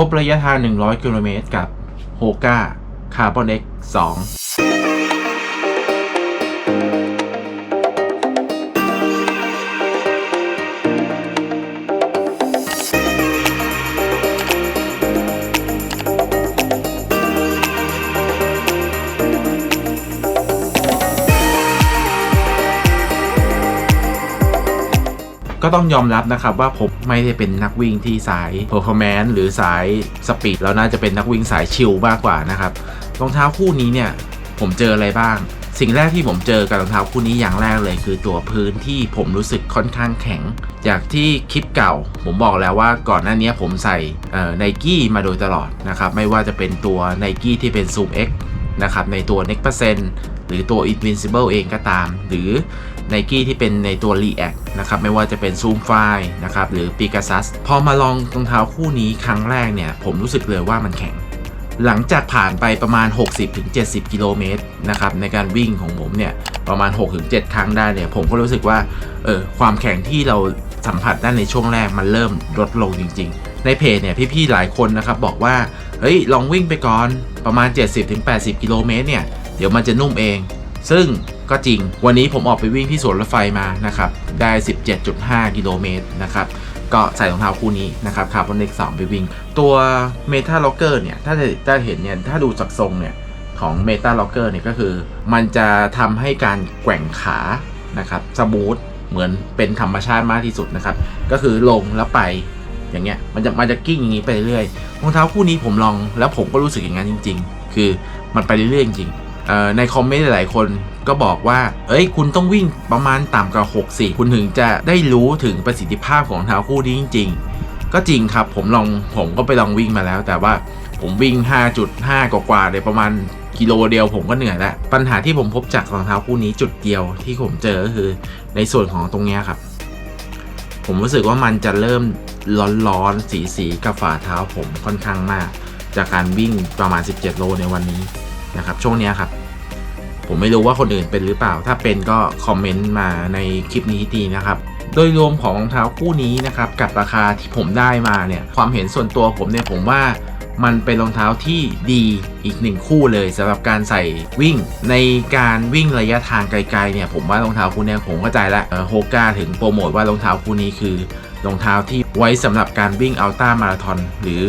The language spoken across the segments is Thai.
ครบระยะทาง 100 กิโลเมตรกับโฮก้าคาร์บอนเอ็ก2 ก็ต้องยอมรับนะครับว่าผมไม่ได้เป็นนักวิ่งที่สาย performance หรือสายสปีดแล้วน่าจะเป็นนักวิ่งสายชิลมากกว่านะครับรองเท้าคู่นี้เนี่ยผมเจออะไรบ้าง สิ่งแรกที่ผมเจอกับรองเท้าคู่นี้อย่างแรกเลย คือตัวพื้นที่ผมรู้สึกค่อนข้างแข็ง จากที่คลิปเก่า ผมบอกแล้วว่าก่อนหน้านี้ผมใส่ไนกี้มาโดยตลอดนะครับไม่ว่าจะเป็นตัวไนกี้ที่เป็น Zoom X นะครับในตัว Next Percent หรือตัว Invincible เองก็ตาม หรือ n i กี้ที่เป็นในตัว React นะครับไม่ว่าจะเป็น Zoom f i นะครับหรือ Pegasus พอมาลองรองเท้าคู่นี้ครั้งแรกเนี่ย ผมรู้สึกเลยว่ามันแข็ง หลังจากผ่านไปประมาณ 60-70 กิโลเมตรนะครับในการวิ่งของผมเนี่ย ประมาณ 6-7 ครั้งได้เนี่ย ผมก็รู้สึกว่าเออความแข็งที่เราสัมผัสได้ในช่วงแรกมันเริ่มลดลงจริง ๆ ในเพจเนี่ยพี่ๆหลายคนนะครับบอกว่าเฮ้ยลองวิ่งไปก่อนประมาณ 70-80 กิโลเมตรเนี่ยเดี๋ยวมันจะนุ่มเอง ซึ่ง ก็จริง วันนี้ผมออกไปวิ่งที่สวนรถไฟมานะครับได้ 17.5 กิโลเมตรนะครับก็ใส่รองเท้าคู่นี้นะครับคาร์บอนเล็ก2ไปวิ่ง ตัว Meta Locker เนี่ย ถ้าจะถ้าเห็นเนี่ย ถ้าดูจากทรงเนี่ย ของ Meta Locker เนี่ยก็คือ มันจะทำให้การแกว่งขานะครับสมูทเหมือนเป็นธรรมชาติมากที่สุดนะครับ ก็คือลงแล้วไปอย่างเงี้ยมันจะมันจะกิ้งอย่างนี้ไปเรื่อยรองเท้าคู่นี้ผมลองแล้วผมก็รู้สึกอย่างนั้นจริง ๆ คือมันไปเรื่อยๆจริงๆในคอมเมนต์หลายคน ก็บอกว่า เอ้ย คุณต้องวิ่งประมาณต่ำกว่า6สิคุณถึงจะได้รู้ถึงประสิทธิภาพของรองเท้าคู่นี้จริง ๆ ก็จริงครับผมลองผมก็ไปลองวิ่งมาแล้ว แต่ว่าผมวิ่ง 5.5 กว่าๆเลยประมาณกิโลเดียวผมก็เหนื่อยแล้ว ปัญหาที่ผมพบจากรองเท้าคู่นี้จุดเดียวที่ผมเจอก็คือ ในส่วนของตรงนี้ครับ ผมรู้สึกว่ามันจะเริ่มร้อนๆสีๆกับฝ่าเท้าผมค่อนข้างมาก จากการวิ่งประมาณ 17 โลในวันนี้นะครับ ช่วงนี้ครับ ผมไม่รู้ว่าคนอื่นเป็นหรือเปล่า ถ้าเป็นก็คอมเมนต์มาในคลิปนี้ทีนะครับโดยรวมของรองเท้าคู่นี้นะครับกับราคาที่ผมได้มาเนี่ยความเห็นส่วนตัวผมเนี่ยผมว่ามันเป็นรองเท้าที่ดีอีกหนึ่งคู่เลยสำหรับการใส่วิ่ง ในการวิ่งระยะทางไกลๆเนี่ยผมว่ารองเท้าคู่นี้ผมเข้าใจแล้วโฮก้าถึงโปรโมทว่ารองเท้าคู่นี้คือรองเท้าที่ไว้สำหรับการวิ่งอัลต้ามาราธอนหรือ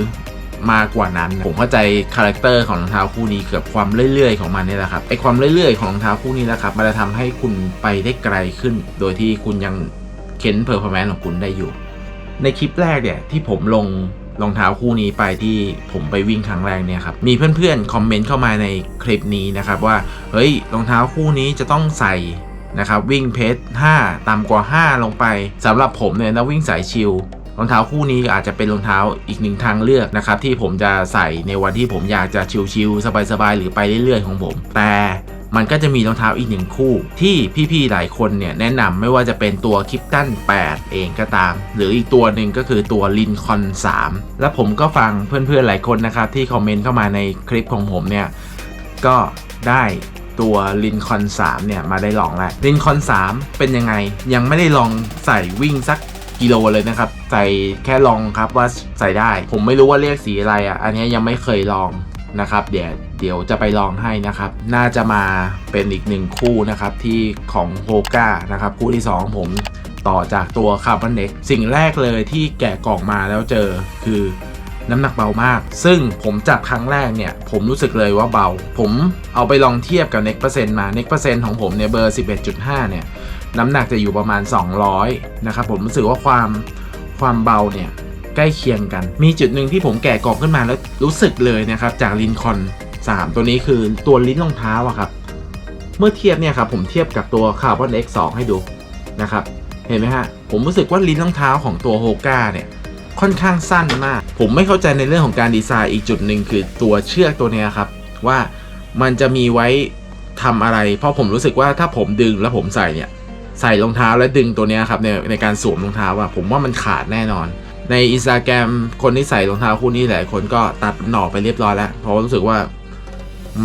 มากกว่านั้น ผมเข้าใจคาแรคเตอร์ของรองเท้าคู่นี้เกือบความเรื่อยๆของมันนี่แหละครับไอความเรื่อยๆของรองเท้าคู่นี้แหละครับมันจะทำให้คุณไปได้ไกลขึ้น โดยที่คุณยังเค้นเพอร์ฟอร์แมนซ์ของคุณได้อยู่ ในคลิปแรกเนี่ยที่ผมลงรองเท้าคู่นี้ไปที่ผมไปวิ่งครั้งแรกเนี่ยครับ มีเพื่อนๆ คอมเมนต์เข้ามาในคลิปนี้นะครับว่า เฮ้ยรองเท้าคู่นี้จะต้องใส่นะครับวิ่งเพจ5ต่ำกว่า 5 ลงไปสำหรับผมเนี่ยนะวิ่งสายชิล รองเท้าคู่นี้อาจจะเป็นรองเท้าอีกหนึ่งทางเลือกนะครับที่ผมจะใส่ในวันที่ผมอยากจะชิลๆสบายๆหรือไปเรื่อยๆของผม แต่มันก็จะมีรองเท้าอีกหนึ่งคู่ ที่พี่ๆหลายคนเนี่ยแนะนำไม่ว่าจะเป็นตัวคิปตัน8 เองก็ตาม หรืออีกตัวหนึ่งก็คือตัวลินคอน3 แล้วผมก็ฟังเพื่อนๆหลายคนนะครับ ที่คอมเมนต์เข้ามาในคลิปของผมเนี่ย ก็ได้ตัวลินคอน3เนี่ยมาได้ลองแล้วลินคอน3เป็นยังไง ยังไม่ได้ลองใส่วิ่งสัก กิโลเลยนะครับ ใส่แค่ลองครับว่าใส่ได้ ผมไม่รู้ว่าเรียกสีอะไรอะ อันนี้ยังไม่เคยลองนะครับ เดี๋ยวเดี๋ยวจะไปลองให้นะครับ น่าจะมาเป็นอีกหนึ่งคู่นะครับที่ของโฮก้านะครับ คู่ที่ 2 ผมต่อจากตัวคาร์บอนเน็กสิ่งแรกเลยที่แกะกล่องมาแล้วเจอคือน้ำหนักเบามาก ซึ่งผมจับครั้งแรกเนี่ย ผมรู้สึกเลยว่าเบา ผมเอาไปลองเทียบกับ Next Percent มา Next Percent ของผมเนี่ยเบอร์ 11.5 เนี่ย น้ำหนักจะอยู่ประมาณ 200 นะครับผมรู้สึกว่าความความเบาเนี่ยใกล้เคียงกัน มีจุดหนึ่งที่ผมแกะกล่องขึ้นมาแล้วรู้สึกเลยนะครับ จากลินคอน3 ตัวนี้คือตัวลิ้นรองเท้าอะครับ เมื่อเทียบเนี่ยครับผมเทียบกับตัว Carbon X2 ให้ดูนะครับ เห็นไหมฮะ ผมรู้สึกว่าลิ้นรองเท้าของตัวโฮก้าเนี่ยค่อนข้างสั้นมาก ผมไม่เข้าใจในเรื่องของการดีไซน์อีกจุดหนึ่งคือตัวเชือกตัวนี้ครับ ว่ามันจะมีไว้ทำอะไร เพราะผมรู้สึกว่าถ้าผมดึงแล้วผมใส่เนี่ย ใส่รองเท้าแล้วดึงตัวเนี้ยครับในในการสวมรองเท้าอะผมว่ามันขาดแน่นอน ในอินสตาแกรมคนที่ใส่รองเท้าคู่นี้หลายคนก็ตัดหน่อไปเรียบร้อยแล้ว เพราะรู้สึกว่า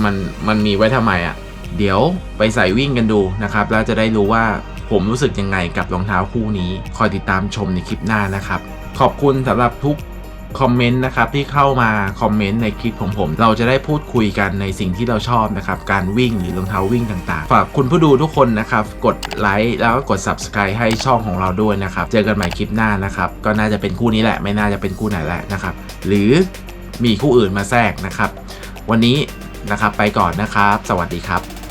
มันมันมีไว้ทำไมอะเดี๋ยวไปใส่วิ่งกันดูนะครับแล้วจะได้รู้ว่าผมรู้สึกยังไงกับรองเท้าคู่นี้ คอยติดตามชมในคลิปหน้านะครับ ขอบคุณสำหรับทุก คอมเมนต์นะครับที่เข้ามาคอมเมนต์ในคลิปของผม เราจะได้พูดคุยกันในสิ่งที่เราชอบนะครับ การวิ่งหรือรองเท้าวิ่งต่างๆ ฝากคุณผู้ดูทุกคนนะครับ กดไลค์แล้วก็กด subscribe ให้ช่องของเราด้วยนะครับ เจอกันใหม่คลิปหน้านะครับ ก็น่าจะเป็นคู่นี้แหละไม่น่าจะเป็นคู่ไหนแหละนะครับ หรือมีคู่อื่นมาแทรกนะครับ วันนี้นะครับไปก่อนนะครับ สวัสดีครับ